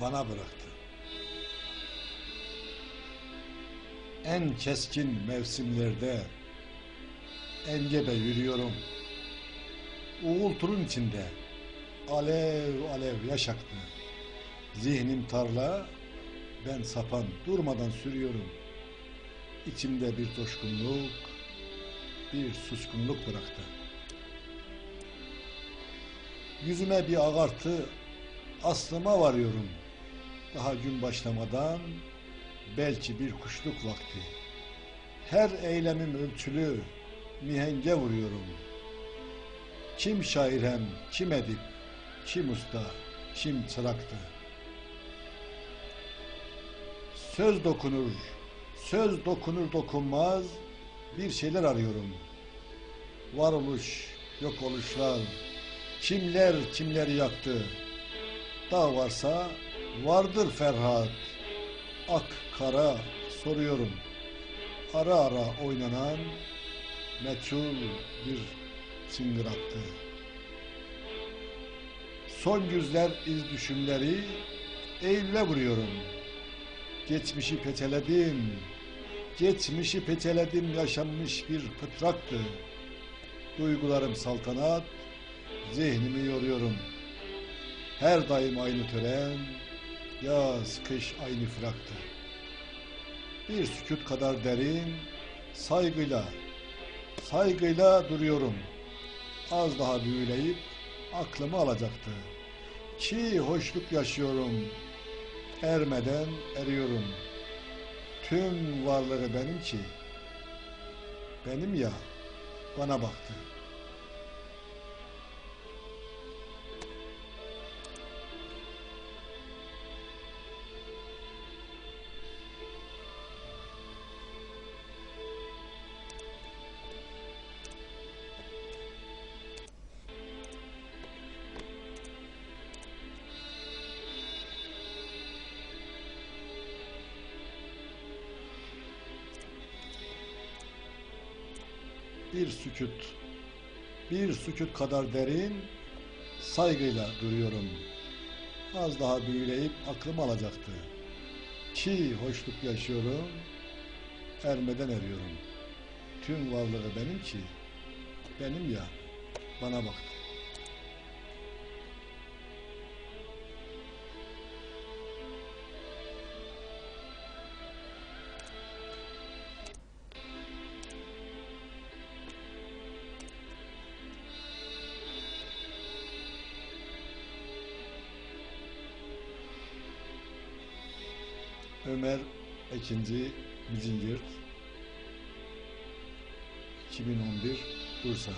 bana bıraktı. En keskin mevsimlerde engebe yürüyorum. Uğulturun içinde alev alev yaşaktı. Zihnim tarla, ben sapan durmadan sürüyorum. İçimde bir coşkunluk, bir suskunluk bıraktı. Yüzüme bir ağartı, aslıma varıyorum. Daha gün başlamadan belki bir kuşluk vakti. Her eylemim ölçülü, mihenge vuruyorum. Kim şair hem, kim edip, kim usta, kim çıraktı. Söz dokunur, söz dokunur dokunmaz bir şeyler arıyorum. Varoluş, yok oluşlar, kimler kimleri yaktı. Dağ varsa vardır Ferhat. Ak kara soruyorum. Ara ara oynanan meçhul bir çıngıraktı. Son güzler iz düşümleri Eylül'e vuruyorum. Geçmişi peteledim. Geçmişi peteledim yaşanmış bir fıtraktı. Duygularım saltanat, zihnimi yoruyorum. Her daim aynı tören, yaz, kış aynı firaktı. Bir sükut kadar derin, saygıyla, saygıyla duruyorum. Az daha büyüleyip aklımı alacaktı. Ki hoşluk yaşıyorum, ermeden eriyorum. Tüm varlığı benim ki, benim ya, bana baktı. Bir sükut, bir sükut kadar derin, saygıyla duruyorum. Az daha büyüleyip aklım alacaktı. Ki hoşluk yaşıyorum, ermeden eriyorum. Tüm varlığı benim ki, benim ya, bana baktı. Ömer Ekinci Bizincir. 2011 Bursa